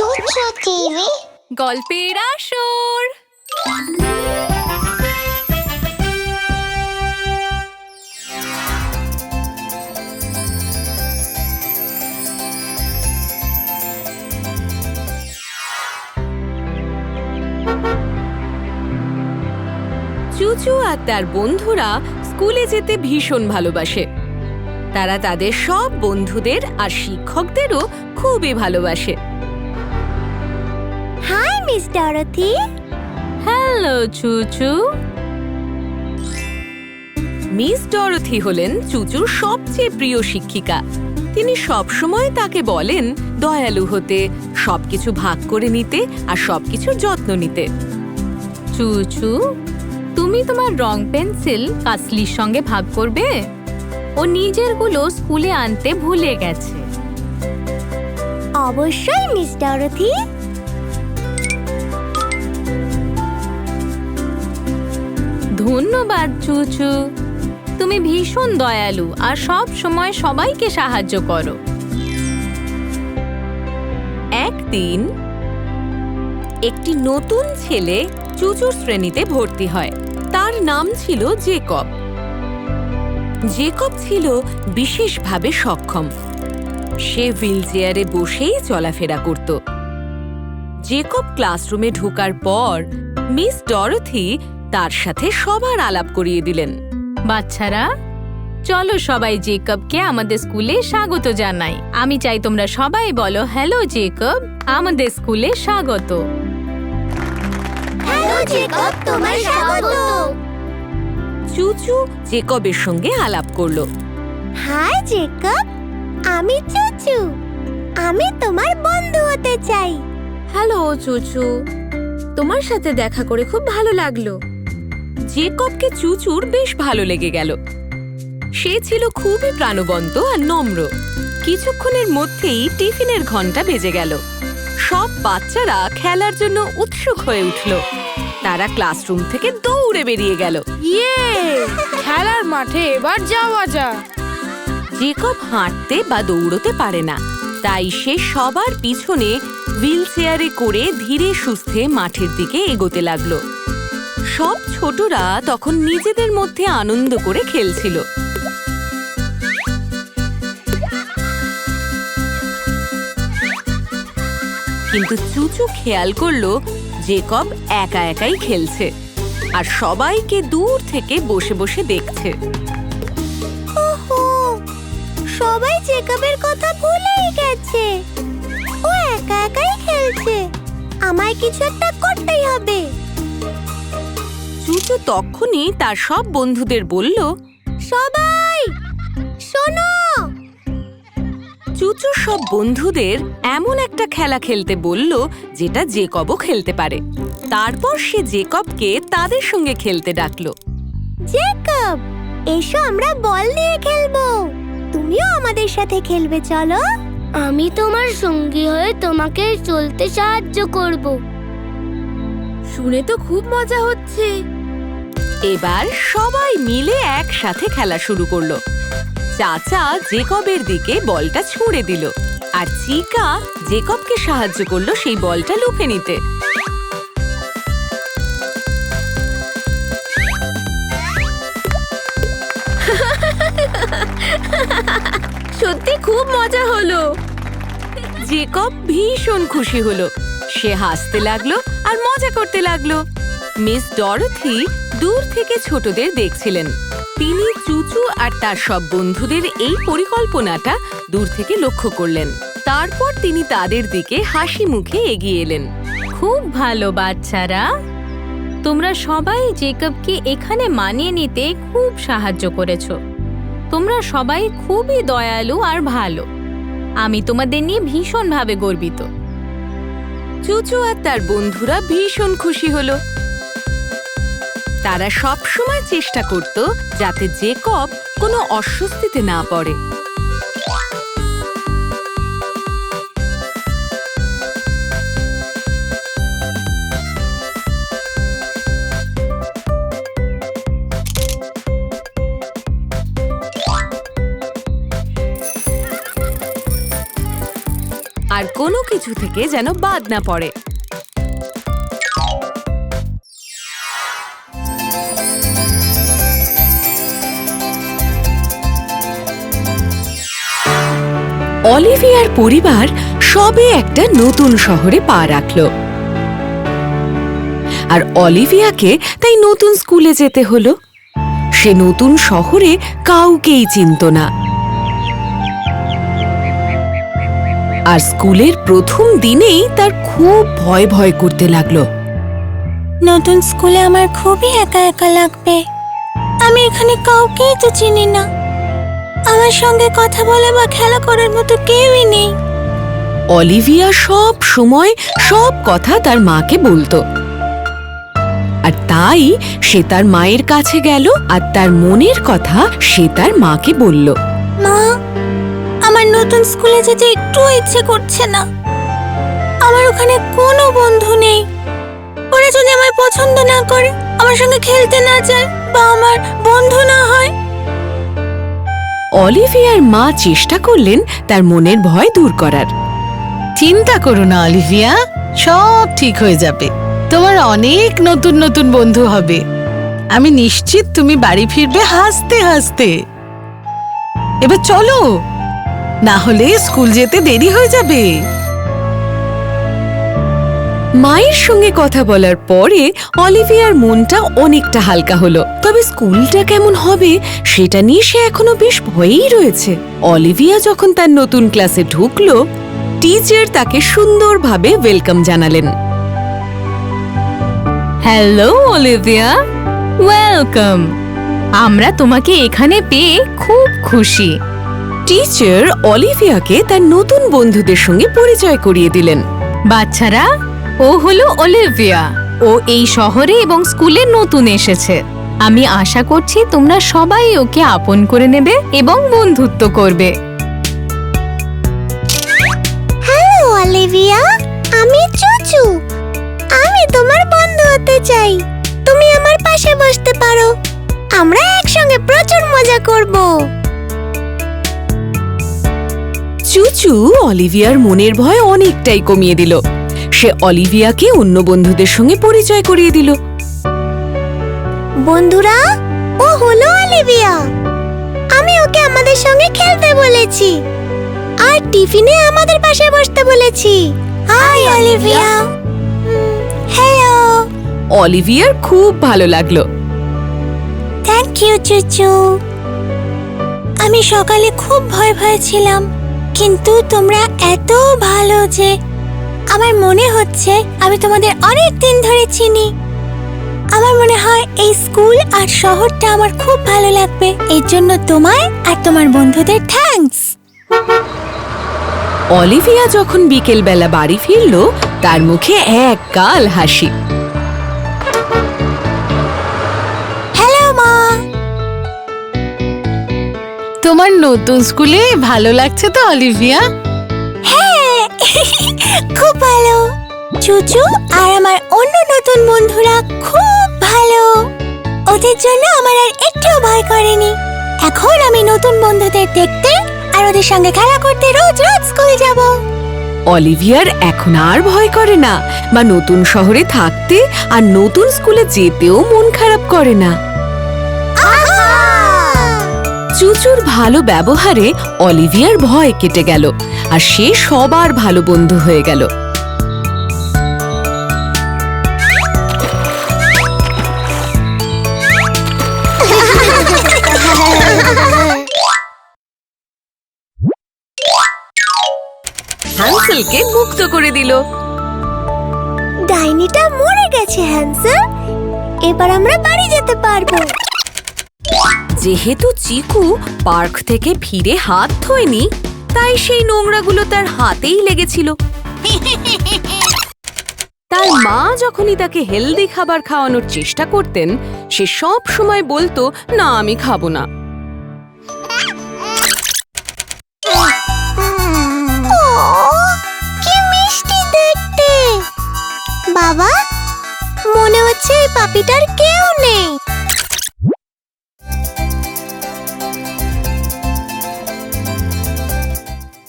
TV গল্পের আসর। চুচু আর তার বন্ধুরা স্কুলে যেতে ভীষণ ভালোবাসে। তারা তাদের সব বন্ধুদের আর শিক্ষকদেরও খুবই ভালোবাসে। Miss Dorothy. Hello Chuchu. Miss Dorothy হলেন চুচুর সবচেয়ে প্রিয় শিক্ষিকা। তিনি সবসময় তাকে বলেন দয়ালু হতে সবকিছু ভাগ করে নিতে আর সবকিছুর যত্ন নিতে। চুচু তুমি তোমার রং পেন্সিল কাসলির সঙ্গে ভাগ করবে? ও নিজেরগুলো স্কুলে আনতে ভুলে গেছে। অবশ্যই মিস ডরথি। ধন্যবাদ, চুচু। তুমি ভীষণ দয়ালু আর সব সময় সবাইকে সাহায্য করো। একদিন একটি নতুন ছেলে চুচুর শ্রেণীতে ভর্তি হয়। তার নাম ছিল জেকব। জেকব ছিল বিশেষভাবে সক্ষম। সে হুইলচেয়ারে বসেই চলাফেরা করত। জেকব ক্লাসরুমে ঢোকার পর মিস ডরথি তার সাথে সবার আলাপ করিয়ে দিলেন। বাচ্চারা চলো সবাই জেকবকে আমাদের স্কুলে স্বাগত জানাই। আমি চাই তোমরা সবাই বলো হ্যালো জেকব। আমাদের স্কুলে স্বাগত। হ্যালো জেকব তোমার স্বাগত। চুচু জেকবের সঙ্গে আলাপ করল। Hi Jacob. আমি চুচু। আমি তোমার বন্ধু হতে চাই। হ্যালো চুচু। তোমার সাথে দেখা করে খুব ভালো লাগল। জেকবকে চুচুর বেশ ভালো লেগে গেল। সে ছিল খুবই প্রাণবন্ত আর নম্র। কিছুক্ষণের মধ্যেই টিফিনের ঘণ্টা বেজে গেল। সব বাচ্চারা খেলার জন্য উৎসুক হয়ে উঠল। তারা ক্লাসরুম থেকে দৌড়ে বেরিয়ে গেল। ইয়ে! খেলার মাঠে এবার যাওয়া যাক। জেকব হাঁটতে বা দৌড়তে পারে না। তাই সে সবার পিছনে হুইল চেয়ারে করে ধীরে সুস্থে মাঠের দিকে এগোতে লাগল। সব ছোটরা তখন নিজেদের মধ্যে আনন্দ করে খেলছিল। কিন্তু চুচু খেয়াল করল, জেকব একা একাই খেলছে আর সবাইকে দূর থেকে বসে বসে দেখছে। সবাই জেকবের কথা ভুলেই গেছে। ও একা একাই খেলছে, আমায় কিছু একটা করতেই হবে। চুচু তখনই তার সব বন্ধুদের বলল সবাই শোনো! চুচুর সব বন্ধুদের এমন একটা খেলা খেলতে বলল যেটা জেকবও খেলতে পারে। তারপর সে জেকবকে তাদের সঙ্গে খেলতে ডাকলো। জেকব এসো আমরা বল নিয়ে খেলব। তুমিও আমাদের সাথে খেলবে চলো। আমি তোমার সঙ্গী হয়ে তোমাকে চলতে সাহায্য করব। শুনে তো খুব মজা হচ্ছে। এবার সবাই মিলে একসাথে খেলা শুরু করল। চাচা জেকবের দিকে বলটা ছুঁড়ে দিল আর চিকা জেকবকে সাহায্য করল সেই বলটা লুফে নিতে। সত্যি খুব মজা হলো। জেকব ভীষণ খুশি হলো। সে হাসতে লাগল আর মজা করতে লাগল। মিস ডরথি দূর থেকে ছোটদের দেখছিলেন। তিনি চুচু আর তার সব বন্ধুদের এই পরিকল্পনাটা দূর থেকে লক্ষ্য করলেন। তারপর তিনি তাদের দিকে হাসি মুখে এগিয়ে এলেন। খুব ভালো বাচ্চারা, তোমরা সবাই জেকবকে এখানে মানিয়ে নিতে খুব সাহায্য করেছ। তোমরা সবাই খুবই দয়ালু আর ভালো। আমি তোমাদের নিয়ে ভীষণভাবে গর্বিত। চুচু আর তার বন্ধুরা ভীষণ খুশি হলো। তারা সব সময় চেষ্টা করত যাতে জেকব কোনো অস্বস্তিতে না পড়ে। আর কোনো কিছু থেকে যেন বাদ না পড়ে। অলিভিয়ার পরিবার সবে একটা নতুন শহরে পা রাখল। আর অলিভিয়াকে তাই নতুন স্কুলে যেতে হলো। সে নতুন শহরে কাউকেই চিনত না। আর স্কুলের প্রথম দিনেই তার খুব ভয় ভয় করতে লাগল। নতুন স্কুলে আমার খুবই একা একা লাগবে। আমি এখানে কাউকেই তো চিনি না। আমার সঙ্গে কথা বলা বা খেলা করার মতো কেউই নেই। অলিভিয়া সব সময় সব কথা তার মাকে বলতো। আর তাই সে তার মায়ের কাছে গেল আর তার মনের কথা সে তার মাকে বলল। মা আমার নতুন স্কুলে যেতে একটু ইচ্ছে করছে না। আমার ওখানে কোনো বন্ধু নেই। ওরা যদি আমার পছন্দ না করে আমার সঙ্গে খেলতে না যায় বা আমার বন্ধু না হয় অলিভিয়ার মা চেষ্টা করলেন তার মনের ভয় দূর করার। চিন্তা করো না, অলিভিয়া, সব ঠিক হয়ে যাবে। তোমার অনেক নতুন নতুন বন্ধু হবে। আমি নিশ্চিত তুমি বাড়ি ফিরবে হাসতে হাসতে। এবার চলো, না হলে স্কুল যেতে দেরি হয়ে যাবে। মায়ের সঙ্গে কথা বলার পরে অলিভিয়ার মনটা অনেকটা হালকা হলো। তবে স্কুলটা কেমন হবে সেটা নিয়ে সে এখনও বেশ ভয়েই রয়েছে। অলিভিয়া যখন তার নতুন ক্লাসে ঢুকলো টিচার তাকে সুন্দরভাবে ওয়েলকাম জানালেন। Hello Olivia. ওয়েলকাম। আমরা তোমাকে এখানে পেয়ে খুব খুশি। টিচার অলিভিয়াকে তার নতুন বন্ধুদের সঙ্গে পরিচয় করিয়ে দিলেন। বাচ্চারা ও হলো অলিভিয়া ও এই শহরে এবং স্কুলে নতুন এসেছে। আমি আশা করছি তোমরা সবাই ওকে আপন করে নেবে এবং বন্ধুত্ব করবে। হ্যালো অলিভিয়া আমি চুচু। আমি তোমার বন্ধু হতে চাই। তুমি আমার পাশে বসতে পারো। আমরা একসঙ্গে প্রচুর মজা করব। চুচু অলিভিয়ার মনের ভয় অনেকটাই কমিয়ে দিল। সে অলিভিয়াকে অন্য বন্ধুদের সঙ্গে পরিচয় করিয়ে দিল। বন্ধুরা ও হলো অলিভিয়া। আমি ওকে আমাদের সঙ্গে খেলতে বলেছি। আর টিফিনে আমাদের পাশে বসতে বলেছি। High Olivia. হ্যালো অলিভিয়ার খুব ভালো লাগল। থ্যাংক ইউ চুচু। আমি সকালে খুব ভয় ভয় ছিলাম কিন্তু তোমরা এত ভালো যে আমার মনে হচ্ছে আমি তোমাদের অনেক দিন ধরে চিনি। আমার মনে হয় এই স্কুল আর শহরটা আমার খুব ভালো লাগবে। এর জন্য তোমায় আর তোমার বন্ধুদের থ্যাঙ্কস অলিভিয়া যখন বিকেলবেলা বাড়ি ফিরল তার মুখে এক কাল হাসি। হ্যালো মা। তোমার নতুন স্কুলে ভালো লাগছে তো অলিভিয়া? খুব ভালো। চুচু আর আমার অন্য নতুন বন্ধুরা খুব ভালো। ওদের জন্য আমার আর একটুও ভয় করেনি। এখন আমি নতুন বন্ধুদের দেখতে আর ওদের সঙ্গে খেলা করতে রোজ রোজ স্কুল যাব। অলিভিয়ার এখন আর ভয় করে না বা নতুন শহরে থাকতে আর নতুন স্কুলে যেতেও মন খারাপ করে না। চুচুর ভালো ব্যবহারে অলিভিয়ার ভয় কেটে গেল। আর সে সবার ভালো বন্ধু হয়ে গেল। হ্যান্সেলকে মুক্ত করে দিল। ডাইনিটা মরে গেছে হ্যান্সেল এবার আমরা বাড়ি যেতে পারব। যেহেতু চিকু পার্ক থেকে ফিরে হাত ধোয়নি তাই সেই নোংরাগুলো তার হাতেই লেগেছিল। তার মা যখনই তাকে হেলদি খাবার খাওয়ানোর চেষ্টা করতেন, সে সব সময় বলতো, না, আমি খাব না। বাবা, মনে হচ্ছে এই পাপিটার কেউ